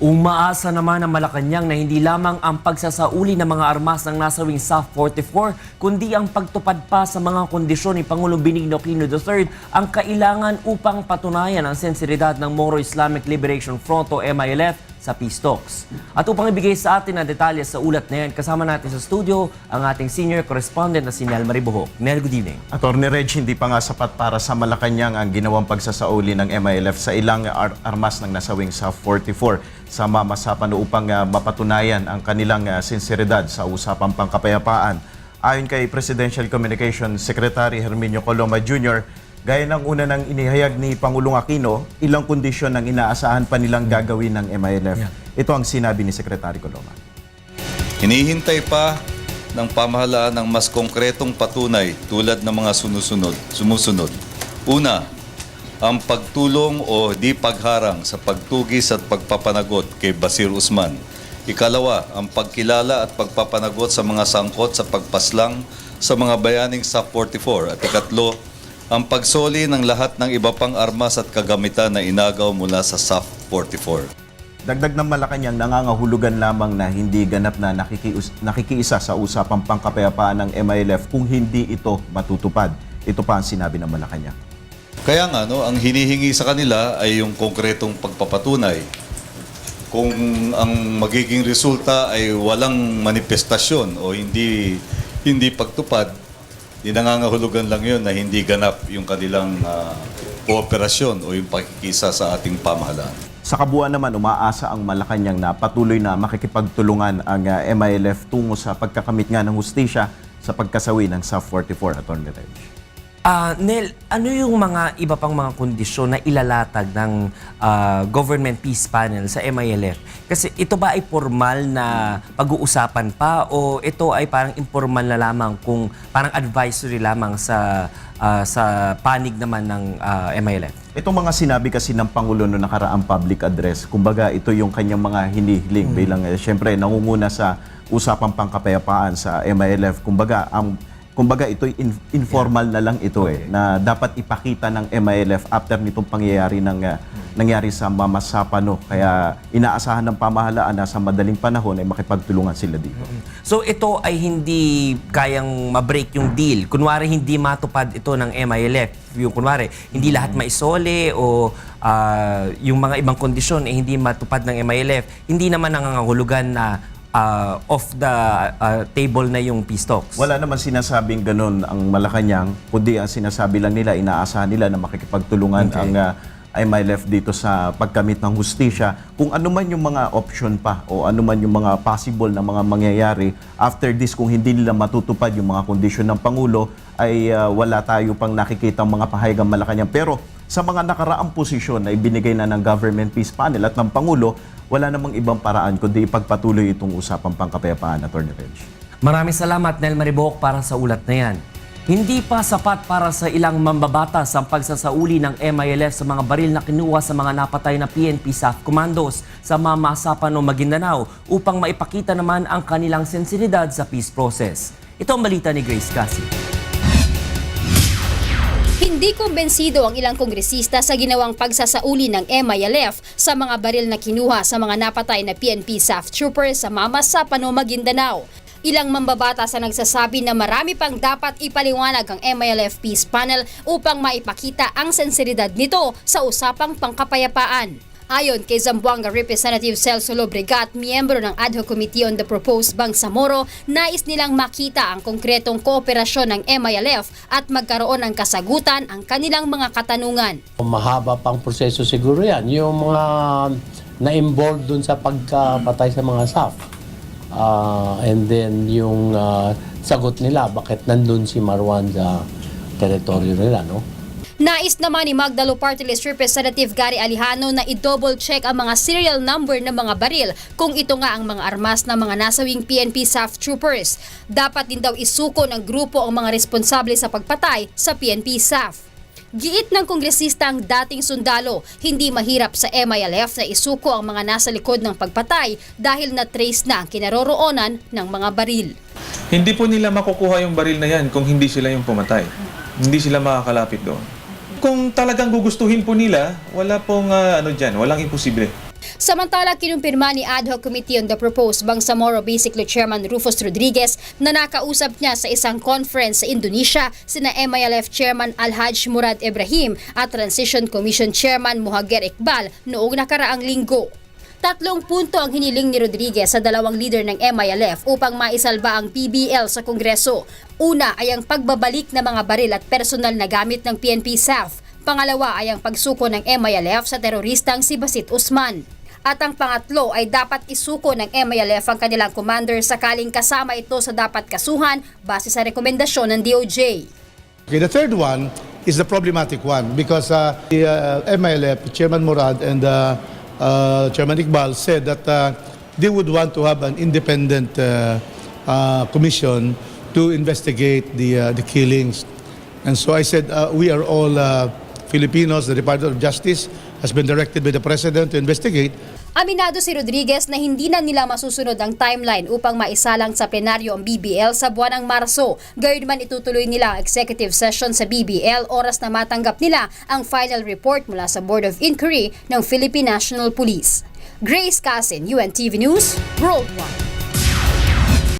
Umaasa naman ang Malacanang na hindi lamang ang pagsasauli ng mga armas ng nasawing SAF 44, kundi ang pagtupad pa sa mga kondisyon ni Pangulong Benigno Aquino III ang kailangan upang patunayan ang sensibilidad ng Moro Islamic Liberation Front o MILF sa talks. At upang ibigay sa atin ang detalye sa ulat na yan, kasama natin sa studio ang ating senior correspondent na si Nel Maribuhok. Nel, good evening. Attorney Reg, hindi pa nga sapat para sa Malacanang ang ginawang pagsasauli ng MILF sa ilang ar- armas ng nasawing sa 44 sa mamasapan upang ah, mapatunayan ang kanilang ah, sinseridad sa usapang pangkapayapaan. Ayon kay Presidential Communications Secretary Herminio Coloma Jr., gaya ng una ng inihayag ni Pangulong Aquino, ilang kondisyon ang inaasahan pa nilang gagawin ng MILF. Ito ang sinabi ni Secretary Coloma. Hinihintay pa ng pamahalaan ng mas konkretong patunay tulad ng mga sunusunod, sumusunod. Una, ang pagtulong o di pagharang sa pagtugis at pagpapanagot kay Basir Usman. Ikalawa, ang pagkilala at pagpapanagot sa mga sangkot sa pagpaslang sa mga bayaning sa 44. At ikatlo, ang pagsoli ng lahat ng iba pang armas at kagamitan na inagaw mula sa SAF 44. Dagdag ng Malacanang, nangangahulugan lamang na hindi ganap na nakikius- nakikiisa sa usapang pangkapayapaan ng MILF kung hindi ito matutupad. Ito pa ang sinabi ng Malacanang. Kaya nga, no, ang hinihingi sa kanila ay yung konkretong pagpapatunay. Kung ang magiging resulta ay walang manifestasyon o hindi hindi pagtupad, di nangangahulugan lang yun na hindi ganap yung kanilang ah, kooperasyon o yung pakikisa sa ating pamahalaan. Sa kabuuan naman, umaasa ang Malacanang na patuloy na makikipagtulungan ang uh, MILF tungo sa pagkakamit nga ng hustisya sa pagkasawi ng SAF 44 Attorney Ah, Nel, ano yung mga iba pang mga kondisyon na ilalatag ng ah, Government Peace Panel sa MILF? Kasi ito ba ay formal na pag-uusapan pa o ito ay parang informal na lamang kung parang advisory lamang sa ah, sa panig naman ng ah, MILF? Itong mga sinabi kasi ng Pangulo no nakaraang public address, kumbaga ito yung kanyang mga hinihiling bilang eh, syempre nangunguna sa usapang pangkapayapaan sa MILF. Kumbaga ang kumbaga ito in- informal na lang ito eh na dapat ipakita ng MILF after nitong pangyayari ng uh, nangyari sa Mama Sapano. Kaya inaasahan ng pamahalaan na sa madaling panahon ay makipagtulungan sila dito. So ito ay hindi kayang ma-break yung deal. Kunwari hindi matupad ito ng MILF. Yung kunwari, hindi lahat maisole o ah, yung mga ibang kondisyon eh hindi matupad ng MILF. Hindi naman nangangahulugan na ah, off the ah, table na yung peace talks. Wala naman sinasabing ganun ang Malacanang, kundi ang sinasabi lang nila, inaasahan nila na makikipagtulungan ang uh, MILF dito sa pagkamit ng hustisya. Kung ano man yung mga option pa o ano man yung mga possible na mga mangyayari, after this, kung hindi nila matutupad yung mga kondisyon ng Pangulo, ay uh, wala tayo pang nakikita mga pahayagang Malacanang. Pero sa mga nakaraang posisyon na ibinigay na ng Government Peace Panel at ng Pangulo, wala namang ibang paraan kundi ipagpatuloy itong usapang pangkapayapaan, Attorney Reg. Maraming salamat, Nel Maribok, para sa ulat na yan. Hindi pa sapat para sa ilang mambabatas ang pagsasauli ng MILF sa mga baril na kinuha sa mga napatay na PNP SAF commandos sa Mamasapan o Maguindanao upang maipakita naman ang kanilang sensibilidad sa peace process. Ito ang balita ni Grace Cassie. Hindi kumbensido ang ilang kongresista sa ginawang pagsasauli ng MILF sa mga baril na kinuha sa mga napatay na PNP SAF troopers sa Mama sa Pano, Maguindanao. Ilang mambabatas ang nagsasabi na marami pang dapat ipaliwanag ang MILF Peace Panel upang maipakita ang sensibilidad nito sa usapang pangkapayapaan. Ayon kay Zamboanga Representative Celso Lobregat, miyembro ng Ad Hoc Committee on the Proposed Bangsamoro, nais nilang makita ang konkretong kooperasyon ng MILF at magkaroon ng kasagutan ang kanilang mga katanungan. Mahaba pang proseso siguro yan. Yung mga na-involved dun sa pagkapatay sa mga SAF. Ah, and then yung ah, sagot nila, bakit nandun si Marwan sa teritoryo nila, no? Nais naman ni Magdalo Party List Representative Gary Alihano na i-double check ang mga serial number ng mga baril kung ito nga ang mga armas ng mga nasawing PNP SAF troopers. Dapat din daw isuko ng grupo ang mga responsable sa pagpatay sa PNP SAF. Giit ng kongresista ang dating sundalo, hindi mahirap sa MILF na isuko ang mga nasa likod ng pagpatay dahil na-trace na ang kinaroroonan ng mga baril. Hindi po nila makukuha yung baril na yan kung hindi sila yung pumatay. Hindi sila makakalapit doon. Kung talagang gugustuhin po nila, wala pong ah, ano dyan, walang imposible. Samantala, kinumpirma ni Ad Hoc Committee on the Proposed Bangsamoro Basically Chairman Rufus Rodriguez na nakausap niya sa isang conference sa Indonesia sina MILF Chairman Alhaj Murad Ibrahim at Transition Commission Chairman Muhager Iqbal noong nakaraang linggo. Tatlong punto ang hiniling ni Rodriguez sa dalawang leader ng MILF upang maisalba ang PBL sa Kongreso. Una ay ang pagbabalik ng mga baril at personal na gamit ng PNP SAF. Pangalawa ay ang pagsuko ng MILF sa teroristang si Basit Usman. At ang pangatlo ay dapat isuko ng MILF ang kanilang commander sakaling kasama ito sa dapat kasuhan base sa rekomendasyon ng DOJ. Okay, the third one is the problematic one because uh, the uh, MILF, Chairman Murad and uh, uh, Chairman Iqbal said that uh, they would want to have an independent uh, uh, commission to investigate the uh, the killings. And so I said uh, we are all uh, Filipinos. The Department of Justice has been directed by the President to investigate. Aminado si Rodriguez na hindi na nila masusunod ang timeline upang maisalang sa plenaryo ang BBL sa buwan ng Marso. Gayunman itutuloy nila ang executive session sa BBL oras na matanggap nila ang final report mula sa Board of Inquiry ng Philippine National Police. Grace Casin, UNTV News, Worldwide.